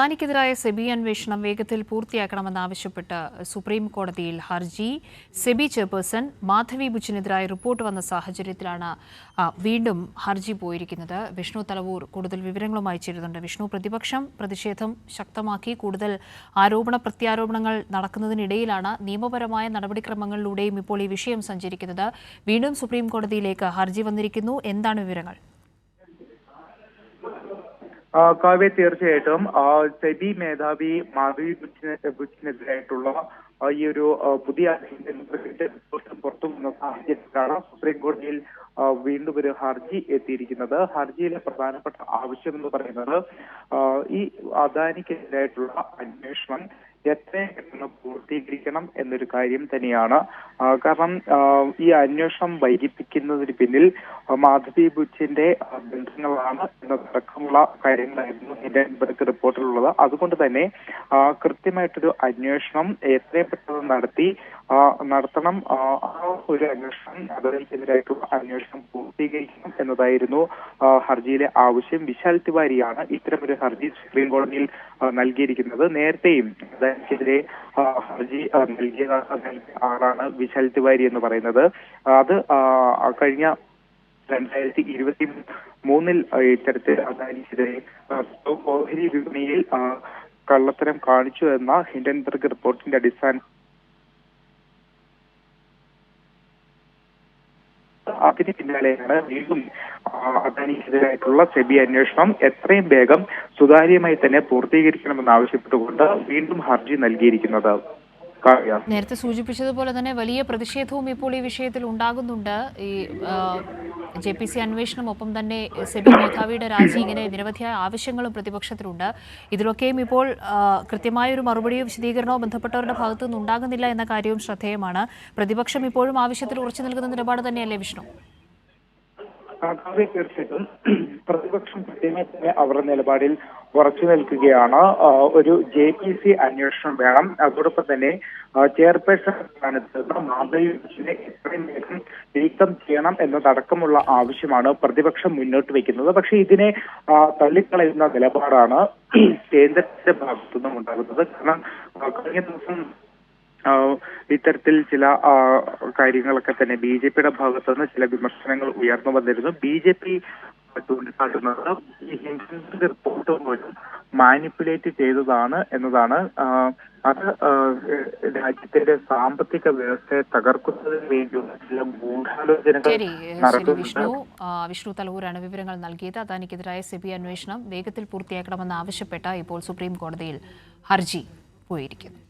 അദാനിക്കെതിരായ സെബി അന്വേഷണം വേഗത്തിൽ പൂർത്തിയാക്കണമെന്നാവശ്യപ്പെട്ട് സുപ്രീം കോടതിയിൽ ഹർജി. സെബി ചെയർപേഴ്സൺ മാധവി ബുച്ചിനെതിരായ റിപ്പോർട്ട് വന്ന സാഹചര്യത്തിലാണ് വീണ്ടും ഹർജി പോയിരിക്കുന്നത്. വിഷ്ണു തലവൂർ കൂടുതൽ വിവരങ്ങളുമായി ചേരുന്നുണ്ട്. വിഷ്ണു പ്രതിപക്ഷം പ്രതിഷേധം ശക്തമാക്കി. കൂടുതൽ ആരോപണ പ്രത്യാരോപണങ്ങൾ നടക്കുന്നതിനിടയിലാണ് നിയമപരമായ നടപടിക്രമങ്ങളിലൂടെയും ഇപ്പോൾ ഈ വിഷയം സഞ്ചരിക്കുന്നത്. വീണ്ടും സുപ്രീം കോടതിയിലേക്ക് ഹർജി വന്നിരിക്കുന്നു. എന്താണ് വിവരങ്ങൾ? കാവ്യ തീർച്ചയായിട്ടും സെബി മേധാവി മാധവി ബുച്ചിന് ബുച്ചിനെതിരായിട്ടുള്ള ഈ ഒരു പുതിയ പുറത്തു വന്ന സാഹചര്യത്തിലാണ് സുപ്രീം കോടതിയിൽ വീണ്ടും ഒരു ഹർജി എത്തിയിരിക്കുന്നത്. ഹർജിയിലെ പ്രധാനപ്പെട്ട ആവശ്യം എന്ന് പറയുന്നത് ഈ അദാനിക്കെതിരായിട്ടുള്ള അന്വേഷണം എത്രയും പെട്ടെന്ന് പൂർത്തീകരിക്കണം എന്നൊരു കാര്യം തന്നെയാണ്. കാരണം ഈ അന്വേഷണം വൈകിപ്പിക്കുന്നതിന് പിന്നിൽ മാധവി ബുച്ചിന്റെ ബന്ധങ്ങളാണ് എന്നതടക്കമുള്ള കാര്യങ്ങളായിരുന്നു ഹിൻഡൻബർഗ് റിപ്പോർട്ടിലുള്ളത്. അതുകൊണ്ട് തന്നെ കൃത്യമായിട്ടൊരു അന്വേഷണം എത്രയും പെട്ടെന്ന് നടത്തി നടത്തണം. ആ, ഒരു അന്വേഷണം അതിനെതിരായിട്ടുള്ള അന്വേഷണം പൂർത്തീകരിക്കണം എന്നതായിരുന്നു ഹർജിയിലെ ആവശ്യം. വിശാൽ തിവാരിയാണ് ഇത്തരമൊരു ഹർജി സുപ്രീം കോടതിയിൽ നൽകിയിരിക്കുന്നത്. നേരത്തെയും അദ്ദേഹത്തിനെതിരെ ഹർജി നൽകിയ ആളാണ് വിശാൽ തിവാരി എന്ന് പറയുന്നത്. അത് കഴിഞ്ഞ രണ്ടായിരത്തി ഇരുപത്തി മൂന്നിൽ ഇത്തരത്തിൽ അദാനിക്കെതിരെ ഓഹരി വിപണിയിൽ കള്ളത്തരം കാണിച്ചു എന്ന ഹിൻഡൻബർഗ് റിപ്പോർട്ടിന്റെ അടിസ്ഥാന അതിന് പിന്നാലെയാണ് വീണ്ടും അദാനിക്കെതിരായിട്ടുള്ള സെബി അന്വേഷണം എത്രയും വേഗം സുതാര്യമായി തന്നെ പൂർത്തീകരിക്കണമെന്ന് ആവശ്യപ്പെട്ടുകൊണ്ട് വീണ്ടും ഹർജി നൽകിയിരിക്കുന്നത്. നേരത്തെ സൂചിപ്പിച്ചതുപോലെ തന്നെ വലിയ പ്രതിഷേധവും ഇപ്പോൾ ഈ വിഷയത്തിൽ ഉണ്ടാകുന്നുണ്ട്. ഈ ജെ പി സി അന്വേഷണം തന്നെ സെബി മേധാവിയുടെ രാജി ഇങ്ങനെ നിരവധിയായ ആവശ്യങ്ങളും പ്രതിപക്ഷത്തിലുണ്ട്. ഇതിലൊക്കെയും ഇപ്പോൾ കൃത്യമായൊരു മറുപടിയോ വിശദീകരണമോ ബന്ധപ്പെട്ടവരുടെ ഭാഗത്തു നിന്ന് ഉണ്ടാകുന്നില്ല എന്ന കാര്യവും ശ്രദ്ധേയമാണ്. പ്രതിപക്ഷം ഇപ്പോഴും ആവശ്യത്തിൽ ഉറച്ചു നിൽക്കുന്ന നിലപാട് തന്നെയല്ലേ വിഷ്ണു? കാവ്യ തീർച്ചയായിട്ടും പ്രതിപക്ഷം കൃത്യമായി തന്നെ അവരുടെ നിലപാടിൽ ഉറച്ചു നിൽക്കുകയാണ്. ഒരു ജെ പി സി അന്വേഷണം വേണം. അതോടൊപ്പം തന്നെ ചെയർപേഴ്സൺ സ്ഥാനത്ത് നിന്ന് മാധവി ബുച്ചിനെ എത്രയും വേഗം നീക്കം ചെയ്യണം എന്നതടക്കമുള്ള ആവശ്യമാണ് പ്രതിപക്ഷം മുന്നോട്ട് വയ്ക്കുന്നത് പക്ഷേ ഇതിനെ തള്ളിക്കളയുന്ന നിലപാടാണ് കേന്ദ്രത്തിന്റെ ഭാഗത്തുനിന്നും ഉണ്ടാകുന്നത്. കാരണം കഴിഞ്ഞ ദിവസം ഇത്തരത്തിൽ ചില കാര്യങ്ങളൊക്കെ തന്നെ ബി ജെ പിയുടെ ഭാഗത്തുനിന്ന് ചില വിമർശനങ്ങൾ ഉയർന്നു വന്നിരുന്നു. ബി ജെ പി ചൂണ്ടിക്കാട്ടുന്നത് ഈ ഹിന്ദു റിപ്പോർട്ട് പോലും മാനിപ്പുലേറ്റ് ചെയ്തതാണ് എന്നതാണ്. അത് രാജ്യത്തിന്റെ സാമ്പത്തിക വ്യവസ്ഥയെ തകർക്കുന്നതിന് വേണ്ടിയുള്ള ചില ഗൂഢാലോചനകൾ വിഷ്ണു. വിഷ്ണു തലവൂരാണ് വിവരങ്ങൾ നൽകിയത്. അദാനിക്കെതിരായ സെബി അന്വേഷണം വേഗത്തിൽ പൂർത്തിയാക്കണമെന്ന് ആവശ്യപ്പെട്ട ഇപ്പോൾ സുപ്രീം കോടതിയിൽ ഹർജി പോയിരിക്കുന്നു.